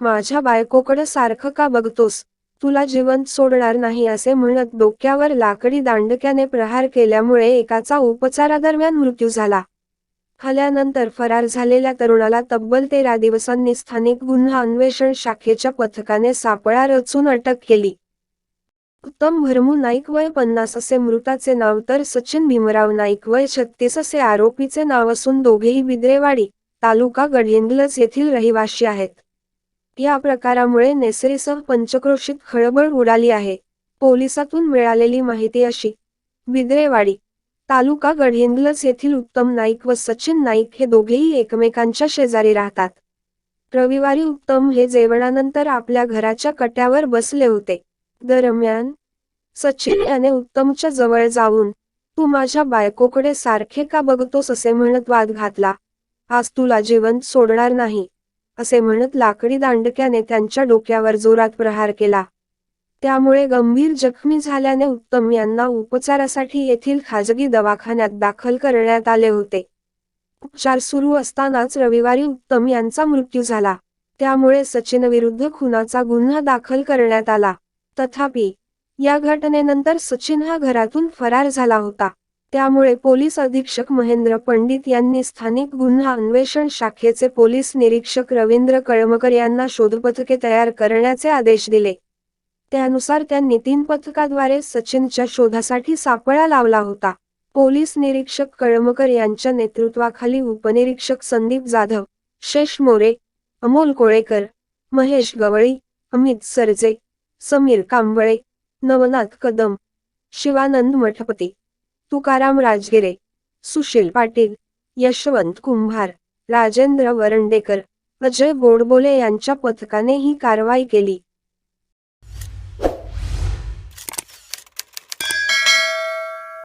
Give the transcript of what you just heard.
माझ्या बायकोकडं सारखं का बघतोस? तुला जिवंत सोडणार नाही असे म्हणत डोक्यावर लाकडी दांडक्याने प्रहार केल्यामुळे एकाचा उपचारादरम्यान मृत्यू झाला. हल्यानंतर फरार झालेल्या तरुणाला तब्बल तेरा दिवसांनी स्थानिक गुन्हा अन्वेषण शाखेच्या पथकाने सापळा रचून अटक केली. उत्तम भरमू नाईक वय पन्नास असे मृताचे नाव तर सचिन भीमराव नाईक वय छत्तीस असे आरोपीचे नाव असून दोघेही बिद्रेवाडी तालुका गडहिंग्लज येथील रहिवाशी आहेत. या प्रकारामुळे नेसरेसह पंचक्रोशीत खळबळ उडाली आहे. पोलिसातून मिळालेली माहिती अशी. बिद्रेवाडी तालुका गडहिंग्लज येथील उत्तम नाईक व सचिन नाईक हे दोघेही एकमेकांच्या शेजारी राहतात. रविवारी उत्तम हे जेवणानंतर आपल्या घराच्या कट्यावर बसले होते. दरम्यान सचिन याने उत्तमच्या जवळ जाऊन तू माझ्या बायकोकडे सारखे का बघतोस? असे म्हणत वाद घातला. आज तुला जेवण सोडणार नाही. असे म्हणत लाकडी दांडक्याने त्यांच्या डोक्यावर जोरात प्रहार केला. त्यामुळे गंभीर जखमी झाल्याने उत्तम यांना उपचारासाठी येथील खाजगी दवाखान्यात दाखल करण्यात आले होते. उपचार सुरू असतानाच रविवारी उत्तम यांचा मृत्यू झाला. त्यामुळे सचिन विरुद्ध खुनाचा गुन्हा दाखल करण्यात आला. तथापि या घटनेनंतर सचिन हा घरातून फरार झाला होता. त्यामुळे पोलीस अधीक्षक महेंद्र पंडित यांनी स्थानिक गुन्हा अन्वेषण शाखेचे पोलीस निरीक्षक रवींद्र कळमकर यांना शोधपथके तयार करण्याचे आदेश दिले. त्यानुसार त्यांनी तीन पथकाद्वारे सचिनच्या शोधासाठी सापळा लावला होता. पोलीस निरीक्षक कळमकर यांच्या नेतृत्वाखाली उपनिरीक्षक संदीप जाधव शेष मोरे अमोल कोळेकर महेश गवळी अमित सरजे समीर कांबळे नवनाथ कदम शिवानंद मठपती तुकाराम राजगिरे सुशील पाटील यशवंत कुंभार राजेंद्र वरंडेकर अजय गोडबोले यांच्या पथकाने ही कारवाई केली.